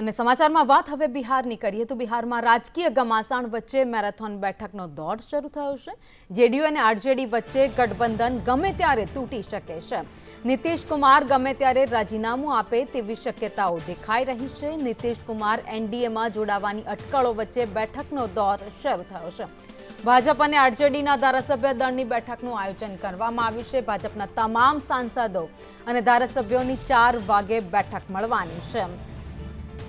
અને સમાચારમાં વાત હવે બિહારની કરીએ તો બિહારમાં રાજકીય ઘમાસાણ વચ્ચે મેરેથોન બેઠકનો દોર શરૂ થયો છે. જેડીયુ અને આરજેડી વચ્ચે ગઠબંધન ગમે ત્યારે તૂટી શકે છે. નીતિશ કુમાર ગમે ત્યારે રાજીનામું આપે તેવી શક્યતાઓ દેખાઈ રહી છે. નીતિશ કુમાર એનડીએમાં જોડાવાની અટકળો વચ્ચે બેઠકનો દોર શરૂ થયો છે. ભાજપ અને આરજેડીના ધારાસભ્ય દળની બેઠકનું આયોજન કરવામાં આવ્યું છે. ભાજપના તમામ સાંસદો અને ધારાસભ્યોની ચાર વાગે બેઠક મળવાની છે.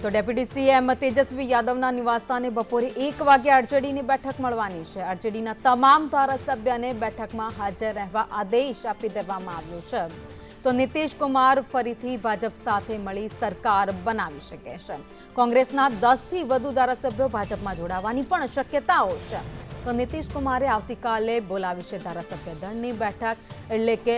તો ડેપ્યુટી સીએમ તેજસ્વી યાદવના નિવાસસ્થાને બપોરે એક વાગે આરજેડીની બેઠક મળવાની છે. આરજેડીના તમામ ધારાસભ્યને બેઠકમાં હાજર રહેવા આદેશ આપી દેવામાં આવ્યો છે. તો નીતિશ કુમાર ફરીથી ભાજપ સાથે મળી સરકાર બનાવી શકે છે. કોંગ્રેસના દસથી વધુ ધારાસભ્યો ભાજપમાં જોડાવાની પણ શક્યતાઓ છે. તો નીતિશ કુમારે આવતીકાલે બોલાવી છે ધારાસભ્ય દળની બેઠક. એટલે કે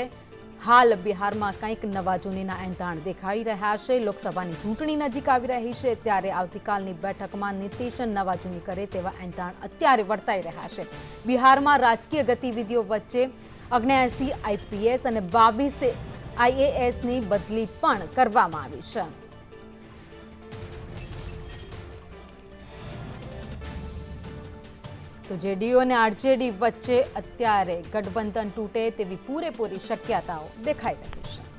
હાલ બિહારમાં કંઈક નવા જૂનીના એંધાણ દેખાઈ રહ્યા છે. લોકસભાની ચૂંટણી નજીક આવી રહી છે ત્યારે આવતીકાલની બેઠકમાં નીતિશ નવા જૂની કરે તેવા એંધાણ અત્યારે વર્તાઈ રહ્યા છે. બિહારમાં રાજકીય ગતિવિધિઓ વચ્ચે અગ્નેસી આઈપીએસ અને બાવીસ આઈએએસની બદલી પણ કરવામાં આવી છે. તો જેડીયુ અને આરજેડી વચ્ચે અત્યારે ગઠબંધન તૂટે તેવી પૂરેપૂરી શક્યતાઓ દેખાઈ રહી છે.